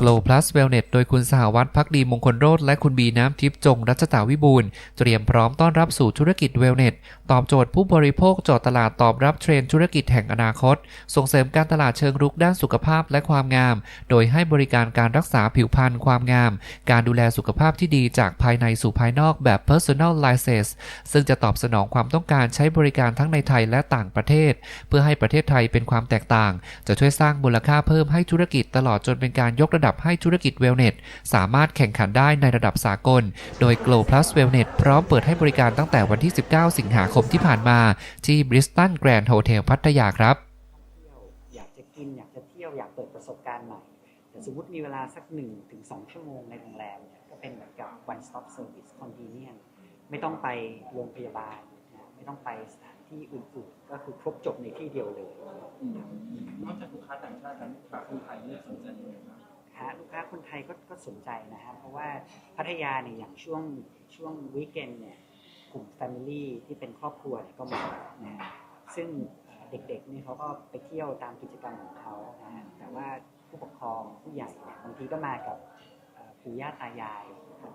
Glow Plus Wellness โดยคุณสหวัตรพักดีมงคลโรธและคุณบีน้ำทิพย์จงรัชตาวิบูลเตรียมพร้อมต้อนรับสู่ธุรกิจ Wellness ตอบโจทย์ผู้บริโภคจาะตลาดตอบรับเทรนธุรกิจแห่งอนาคต ส่งเสริมการตลาดเชิงรุกด้านสุขภาพและความงาม โดยให้บริการการรักษาผิวพรรณความงาม การดูแลสุขภาพที่ดีจากภายในสู่ภายนอกแบบ Personal License ซึ่งจะตอบสนองความต้องการใช้บริการทั้งในไทยและต่างประเทศ เพื่อให้ประเทศไทยเป็นความแตกต่าง จะช่วยสร้างมูลค่าเพิ่มให้ธุรกิจตลอดจนเป็นการยกระดับให้ธุรกิจเวลเน s สามารถแข่งขันได้ในระดับสากล โดย Glow Plus Wellness พร้อมเปิดให้บริการตั้งแต่วันที่ 19 สิงหาคมที่ผ่านมา ที่ Bristol Grand Hotel พัทยาครับ อยากจะกิน อยากจะเที่ยวอยากเปิดประสบการณ์ใหม่ แต่สมมติมีเวลาสักหนึ่งถึงสองชั่วโมงในโรงแรมเนี่ยก็เป็นเหมือนกับ one stop service convenient ไม่ต้องไปโรงพยาบาลนะไม่ต้องไปสถานที่อื่นๆ ก็คือครบจบในที่เดียวเลย นอกจากลูกค้าต่างชาติแล้วลูกค้าคนไทยเนี่ยสนใจยังไงบ้าง ฮะลูกค้าคนไทยก็ก็สนใจนะฮะเพราะว่าพัทยาเนี่ยอย่างช่วงช่วงวีคเอนเนี่ยกลุ่มแฟมิลี่ที่เป็นครอบครัวเนี่ยก็มานะซึ่งเอ่อเด็กๆนี่เขาก็ไปเที่ยวตามกิจกรรมของเขานะฮะแต่ว่าผู้ปกครองผู้ใหญ่เนี่ยบางทีก็มากับปู่ย่าตายาย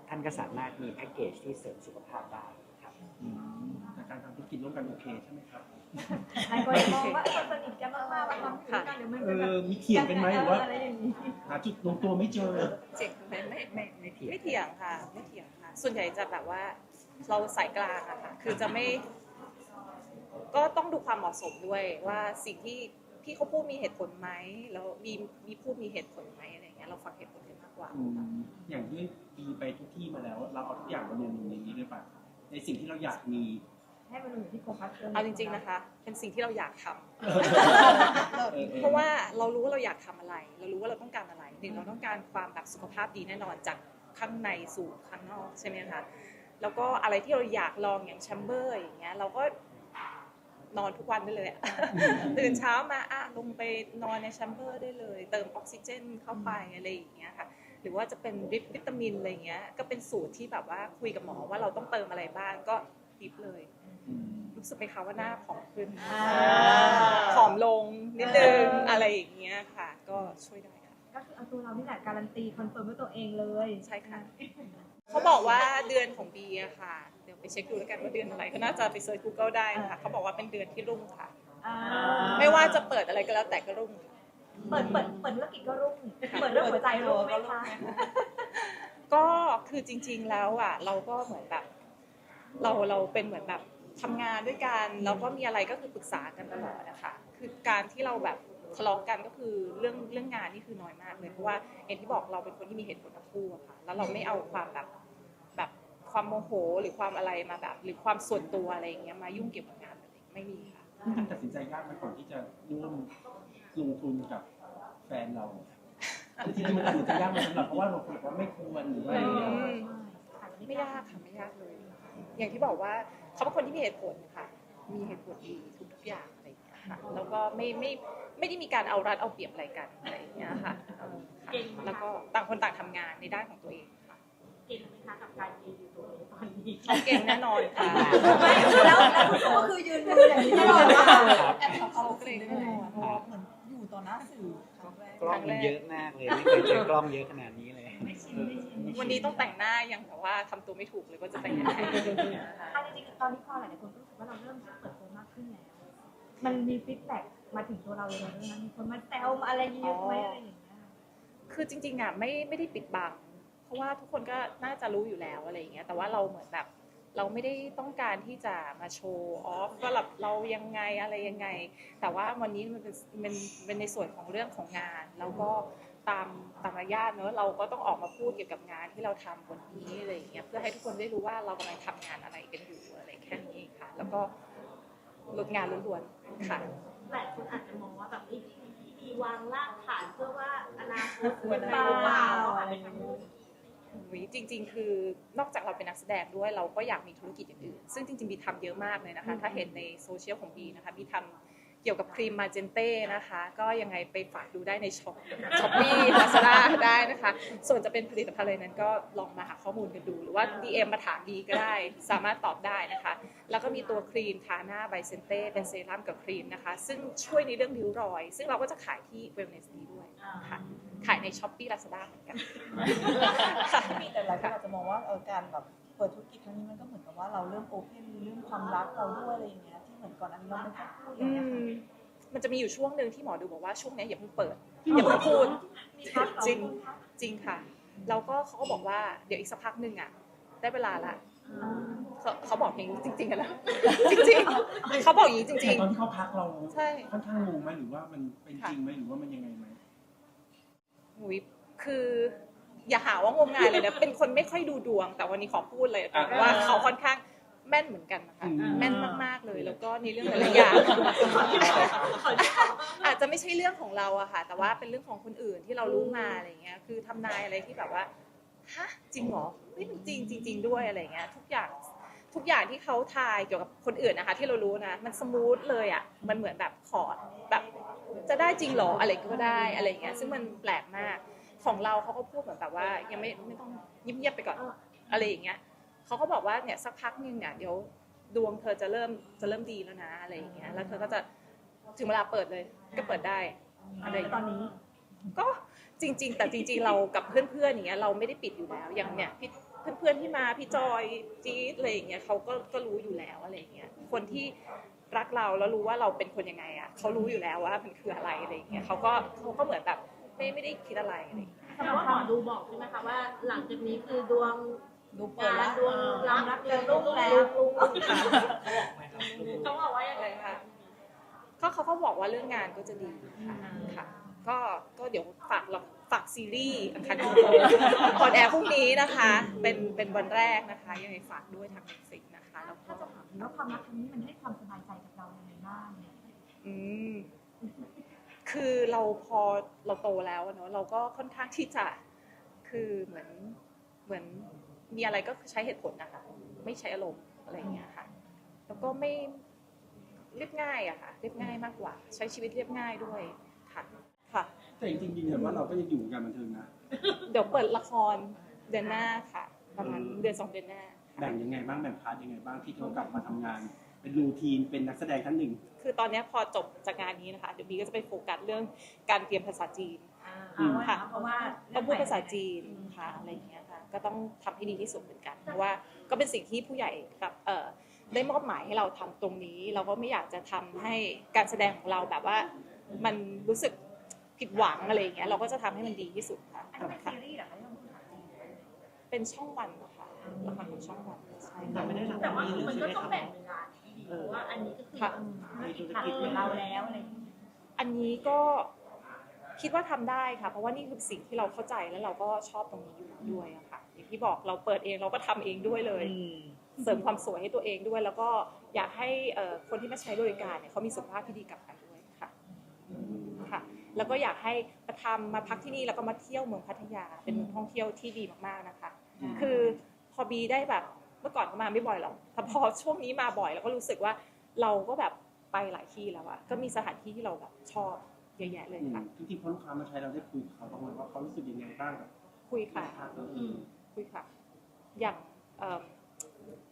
ท่านก็สามารถมีแพ็กเกจที่เสริมสุขภาพได้ครับการทำธุรกิจร่วมกันโอเคใช่ไหมครับ หลายคนมองว่าเออสนิทกันมากๆมาทำธุรกิจกันเดี๋ยวมันเอจะแบบอมีเถียงกันไหมหรือว่า อะไรอย่างนี้ หาจุดลงตัวไม่เจอ เจ๋งไหมไม่ไม่ไม่เถียงไม่เถียงค่ะ ไม่เถียงค่ะ ส่วนใหญ่จะแบบว่าเราสายกลางอะค่ะ คือจะไม่ ก็ต้องดูความเหมาะสมด้วยว่าสิ่งที่พี่เขาพูดมีเหตุผลไหมแล้วมีมีพูดมีเหตุผลไหมอะไรอย่างเงี้ยเราฟังเหตุผลกันมากกว่า อืมอย่างที่ดีไปทุกที่มาแล้ว เราเอาทุกอย่างมารวมอยู่ในนี้ด้วยป่ะในสิ่งที่เราอยากมี ให้มันอยู่ที่โฟกัสเอาจริง ๆนะคะ เป็นสิ่งที่เราอยากทำเออเออเพราะว่าเรารู้ว่าเราอยากทำอะไร เรารู้ว่าเราต้องการอะไรหนึ่งเราต้องการความแบบสุขภาพดีแน่นอนจากข้างในสู่ข้างนอกใช่ไหมคะแล้วก็อะไรที่เราอยากลองอย่างแชมเบอร์อย่างเงี้ยเราก็นอนทุกวันได้เลยอะ ตื่นเช้ามาอะลงไปนอนในแชมเบอร์ได้เลย เติมออกซิเจนเข้าไปอะไรอย่างเงี้ยค่ะ หรือว่าจะเป็นดริปวิตามินอะไรอย่างเงี้ยก็เป็นสูตรที่แบบว่าคุยกับหมอว่าเราต้องเติมอะไรบ้างก็ดริปเลยอืม รู้สึกไหมคะว่าหน้าผอมขึ้นผอมลงนิดนึงอะไรอย่างเงี้ยค่ะ ก็ช่วยได้ค่ะก็คือเอาตัวเรานี่แหละการันตีคอนเฟิร์มด้วยตัวเองเลยใช่ค่ะเขาบอกว่าเดือนของบีอะค่ะ เดี๋ยวไปเช็คดูแล้วกันว่าเดือนอะไรก็น่าจะไปเซิร์ช Google ได้ค่ะเขาบอกว่าเป็นเดือนที่รุ่งค่ะอ่าไม่ว่าจะเปิดอะไรก็แล้วแต่ก็รุ่งค่ะเปิดเปิดเปิดธุรกิจก็รุ่งเปิดเรื่องหัวใจรุ่งไหมคะก็คือจริง ๆแล้วอะ เราก็เหมือนแบบ เราเราเป็นเหมือนแบบ ทำงานด้วยกันแล้วก็มีอะไรก็คือปรึกษากันตลอดนะคะคือการที่เราแบบทะเลาะกันก็คือเรื่องเรื่องงานนี่คือน้อยมากเลยเพราะว่าอย่างที่บอกเราเป็นคนที่มีเหตุผลทั้งคู่อะค่ะแล้วเราไม่เอาความแบบแบบความโมโหหรือความอะไรมาแบบ หรือความส่วนตัวอะไรอย่างเงี้ยมายุ่งเกี่ยวกับงานเลยไม่มีค่ะจริงๆตัดสินใจยากไหมก่อนที่จะร่วมลงทุนกับแฟนเราจริงๆมันตัดสินใจยากไหมสำหรับเพราะว่าเราบอกว่าไม่ควรหรือว่าอะไรอย่างเงี้ยอืมไม่ยากค่ะไม่ยากเลย อย่างที่บอกว่า เขาเป็นคนที่มีเหตุผลค่ะ มีเหตุผลดีทุกๆอย่างอะไรอย่างเงี้ยค่ะ แล้วก็ไม่ไม่ไม่ได้มีการเอารัดเอาเปรียบอะไรกันอะไรอย่างเงี้ยค่ะเออค่ะ แล้วก็ต่างคนต่างทำงานในด้านของตัวเองค่ะ เก่งไหมคะกับการยืนอยู่ตรงนี้ตอนนี้เขาเก่งแน่นอนค่ะแล้วแล้วทุกคนก็คือยืนดูอย่างนี้ตลอดว่าเขาเก่งแน่นอนเพราะว่าเหมือนอยู่ ต่อหน้าสื่อครั้งแรกกล้องมันเยอะมากเลยไม่เคยเจอกล้องเยอะขนาดนี้เลยวันนี้ต้องแต่งหน้ายังแต่ว่าทำตัวไม่ถูกเลยว่าจะแต่งยังไงอันจริงๆตอนนี้พอหลายๆคนรู้สึกว่าเราเริ่มเปิดตัวมากขึ้นแล้วมันมีฟีดแบ็กมาถึงตัวเราเลยนะมีคนมาแซวมาอะไรเยอะไหมอะไรอย่างเงี้ยคือจริงๆอะไม่ไม่ได้ปิดบังเพราะว่าทุกคนก็น่าจะรู้อยู่แล้วอะไรอย่างเงี้ยแต่ว่าเราเหมือนแบบ เราไม่ได้ต้องการที่จะมาโชว์ออฟว่าแบบเรายังไงอะไรยังไง แต่ว่าวันนี้มันเป็นมันเป็นในส่วนของเรื่องของงาน แล้วก็ตามตามมารยาทเนอะเราก็ต้องออกมาพูดเกี่ยวกับงานที่เราทำวันนี้อะไรอย่างเงี้ยเพื่อให้ทุกคนได้รู้ว่าเรากำลังทำงานอะไรกันอยู่อะไรแค่นี้ค่ะ แล้วก็ลดงานล้วนๆค่ะหลายคนอาจจะมองว่าแบบเอ้ยมีวางรากฐานเพื่อว่าอนาคตเป็นไปหรือเปล่าอะไรอย่างเงี้ยอุ๊ย จริง ๆ คือนอกจากเราเป็นนักแสดงด้วยเราก็อยากมีธุรกิจอย่างอื่น ซึ่งจริงๆบีทำเยอะมากเลยนะคะ ถ้าเห็นในโซเชียลของบีนะคะบีทำเกี่ยวกับครีมมาเจนเต้นะคะ ก็ยังไงไปฝากดูได้ในช็อปช้อปปี้ลาซาด้าได้นะคะ ส่วนจะเป็นผลิตภัณฑ์อะไรนั้นก็ลองมาหาข้อมูลกันดู หรือว่า DM มาถามดีก็ได้ สามารถตอบได้นะคะ แล้วก็มีตัวครีมทาหน้าไบเซนเต้เป็นเซรั่มกับครีมนะคะ ซึ่งช่วยในเรื่องริ้วรอย ซึ่งเราก็จะขายที่เวลเนสนี้ด้วยค่ะขาย ในช้อปปี้ลาซาด้าเหมือนกันค่ะมีแต่หลายคนอาจจะมองว่าเออการแบบเปิดธุรกิจครั้งนี้มันก็เหมือนกับว่าเราเริ่มโอเพนเรื่องความรักเราด้วยอะไรอย่างเงี้ยที่เหมือนก่อนอันนี้เราไม่ค่อยพูดอย่างเงี้ยค่ะมันจะมีอยู่ช่วงหนึ่งที่หมอดูบอกว่าช่วงนี้อย่าเพิ่งเปิดอย่าเพิ่งพูดจริงจริงค่ะแล้วก็เขาก็บอกว่าเดี๋ยวอีกสักพักหนึ่งอะ ได้เวลาละเขาเขาบอกอย่างนี้จริงๆกันนะจริงๆเขาบอกอย่างนี้จแต่ริงตอนที่เขาพักเราๆใช่ค่อนข้างงงไหมหรือว่ามันเป็นจริงไหมหรือว่ามันยังไงไหม หุยคือ อย่าหาว่างมงายเลยนะ เป็นคนไม่ค่อยดูดวง แต่วันนี้ขอพูดเลยว่าเขาค่อนข้างแม่นเหมือนกันนะคะอืมแม่นมากๆเลย แล้วก็ในเรื่องหลายๆอย่าง อาจจะไม่ใช่เรื่องของเราอะค่ะ แต่ว่าเป็นเรื่องของคนอื่นที่เรารู้มาอะไรเงี้ย คือทำนายอะไรที่แบบว่า ฮะ จริงเหรอเฮ้ยมันจริงจริง ๆ ด้วยอะไรเงี้ย ทุกอย่าง ทุกอย่างที่เขาทายเกี่ยวกับคนอื่นนะคะ ที่เรารู้นะ มันสมูทเลยอะมันเหมือนแบบขอดแบบ จะได้จริงเหรออะไรก็ได้อะไรเงี้ยซึ่งมันแปลกมากของเราเขาก็พูดเหมือนแบบว่า ยังไม่ไม่ต้องเงียบๆไปก่อนอะไรอย่างเงี้ยเขาก็บอกว่าเนี่ยสักพักหนึงเนี่ยเดี๋ยวดวงเธอจะเริ่มจะเริ่มดีแล้วนะอะไรอย่างเงี้ยแล้วเธอก็จะถึงเวลาเปิดเลยก็เปิดได้อะไรอย่างตเงี้ยอนนี้ ก็จริง ๆ แต่จริง ๆ เรากับเพื่อนๆอย่างเงี้ยเราไม่ได้ปิดอยู่แล้วอย่างเนี่ยพี่เพื่อนๆที่มาพี่จอยจี๊ดอะไรอย่างเงี้ยเขาก็ก็รู้อยู่แล้วอะไรอย่างเงี้ยคนที่ รักเราแล้วรู้ว่าเราเป็นคนยังไงอะเขารู้อยู่แล้วว่ามันคืออะไรอะไรอย่างเงี้ยเขาก็เขาก็เหมือนแบบไม่ไม่ได้คิดอะไรอะไรอย่างเงี้ยแต่ว่าหมอดูบอกใช่ไหมคะว่า หลังจากนี้คือดวงดูเปิดงาละนดวงรักรักเรืจะอรุ่รุ่งงแล้แล้ววเขาบอกว่ายังอะไงไรค่ะก็เขาก็บอกว่าเรื่องงานก็จะดีค่ะค่ะก็ก็เดี๋ยวฝากเราฝากซีรีส์อังคารโออนแอร์พรุ่งนี้นะคะ เป็นเป็นวันแรกนะคะ ยังไงฝากด้วยทางเน็ตฟลิกนะคะ แล้วก็ถ้าจะถามว่าความรักครั้งนี้มันให้ความส อืม คือเราพอเราโตแล้วอะเนอะเราก็ค่อนข้างที่จะ คือเหมือนเหมือนมีอะไรก็ใช้เหตุผลนะคะ ไม่ใช้อารมณ์อะไรอย่างเงี้ยค่ะ แล้วก็ไม่เรียบง่ายอะค่ะ เรียบง่ายมากกว่า ใช้ชีวิตเรียบง่ายด้วยค่ะค่ะ แต่จริงๆยืนยันว่าเราก็ยังอยู่วงการบันเทิงนะเดี๋ยวเปิดละครเดือนหน้าค่ะ ประมาณเดือนสองเดือนหน้าค่ะ แบ่งยังไงบ้างแบ่งพาร์ทยังไงบ้างที่เขากลับมาทำงาน เป็นรูทีนเป็นนักแสดงท่านหนึ่ง คือตอนเนี้ยพอจบจากงานนี้นะคะเดี๋ยวบีก็จะไปโฟกัสเรื่องการเตรียมภาษาจีนอืมค่ะเพราะว่าต้องพูดภาษาจีนค่ะอะไรอย่างเงี้ยค่ะก็ต้องทำให้ดีที่สุดเหมือนกันเพราะว่าก็เป็นสิ่งที่ผู้ใหญ่กับเอ่อได้มอบหมายให้เราทำตรงนี้ เราก็ไม่อยากจะทำให้การแสดงของเราแบบว่า มันรู้สึกผิดหวังอะไรอย่างเงี้ยเราก็จะทำให้มันดีที่สุดค่ะอันนี้เป็นค่ะซีรีส์เหรอคะที่ต้องพูดภาษาจีนเป็นช่องวันนะคะละครของช่องวันใช่แต่ค่ะไม่ได้ทำแต่ว่านี่เลยมันใช่ก็ไหมครับต้องแบ่งเวลา ที่ดีเพราะว่าอันนี้ก็คือค่ะธุรกิจหลักของเราเราแล้วอะไรอย่างเงี้ยอันนี้ก็คิดว่าทำได้ค่ะ เพราะว่านี่คือสิ่งที่เราเข้าใจแล้วเราก็ชอบตรงนี้อยู่ด้วยอะค่ะ อย่างที่บอกเราเปิดเองเราก็ทำเองด้วยเลยเสริมความสวยให้ตัวเองด้วย แล้วก็อยากให้เอ่อคนที่มาใช้บริการเนี่ยเขามีสุขภาพที่ดีกลับไปด้วยค่ะค่ะ แล้วก็อยากให้มาทำมาพักที่นี่แล้วก็มาเที่ยวเมืองพัทยาเป็นเมืองท่องเที่ยวที่ดีมากๆนะคะ คือพอบีได้แบบเมื่อก่อนก็มาไม่บ่อยหรอกแต่พอช่วงนี้มาบ่อยแล้วก็รู้สึกว่าเราก็แบบไปหลายที่แล้วอะก็มีสถานที่ที่เราแบบชอบเยอะแยะเลยอืมค่ะจริงๆพอลูกค้ามาใช้เราได้คุยกับเขาบ้างไหมว่าเขารู้สึกยังไงบ้างกับคุยค่ะอืมคุยค่ะ อย่างเอิ่ม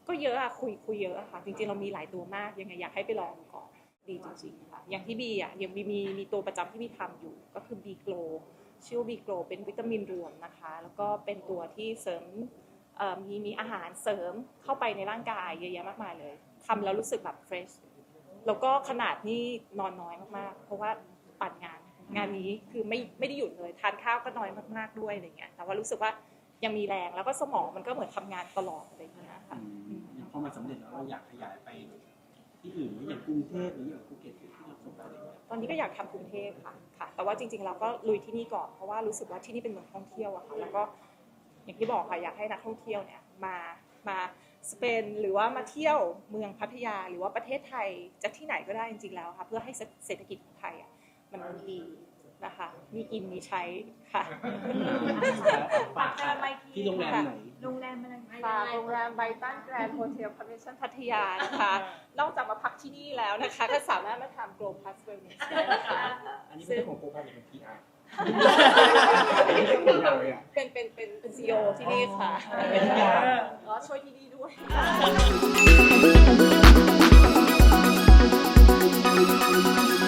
ก็เยอะอะคุยคุยเยอะอะค่ะ จริงๆเรามีหลายตัวมากยังไงอยากให้ไปลองดูก่อนดีจริงๆค่ะ อย่างที่บีอะยังมีมีมีตัวประจำที่บีทำอยู่ ก็คือบีโกลชื่อบีโกลเป็นวิตามินรวมนะคะ แล้วก็เป็นตัวที่เสริมเอ่อ มีมีอาหารเสริมเข้าไปในร่างกายเยอะแยะมากมายเลยทำแล้วรู้สึกแบบเฟรชแล้วก็ขนาดนี่นอนน้อยมากๆ เพราะว่าปั่นงานงานนี้คือไม่ไม่ได้หยุดเลยทานข้าวก็น้อยมากๆด้วยอะไรเงี้ยแต่ว่ารู้สึกว่ายังมีแรงแล้วก็สมองมันก็เหมือนทำงานตลอดอะไรเงี้ยค่ะอืมอย่างพอมาสำเร็จแล้วเราอยากขยายไปที่อื่นไหมอย่างกรุงเทพหรืออย่างภูเก็ตที่เราสนใจอะไรอย่างเงี้ยตอนนี้ก็อยากทำกรุงเทพค่ะค่ะ แต่ว่าจริงๆเราก็ลุยที่นี่ก่อนเพราะว่ารู้สึกว่าที่นี่เป็นเมืองท่องเที่ยวอะค่ะแล้วก็ อย่างที่บอกค่ะอยากให้นักท่องเที่ยวเนี่ยมามาสเปนหรือว่ามาเที่ยวเมืองพัทยาหรือว่าประเทศไทยจะที่ไหนก็ได้จริงๆแล้วค่ะเพื่อให้เศรษฐกิจของไทยอะมันดีนะคะ มีกินมีใช้ค่ะฝากค่ะที่โรงแรมไหนโรงแรมอะไรฝากโรงแรมไบตันแกรนด์โฮเทลคอนเวนชั่นพัทยานะคะนอกจากมาพักที่นี่แล้วนะคะ ก็สามารถมาทำโกลพัสเวลเนสได้นะคะอันนี้ไม่ใช่ของโปรพันหรือเป็น PR อันนี้เป็นของเรา เลยอะเป็นเป็นเป็นเป็นซีโอที่นี่ค่ะเป็นทุกอย่าง ก็ช่วยที่นี่ด้วยเ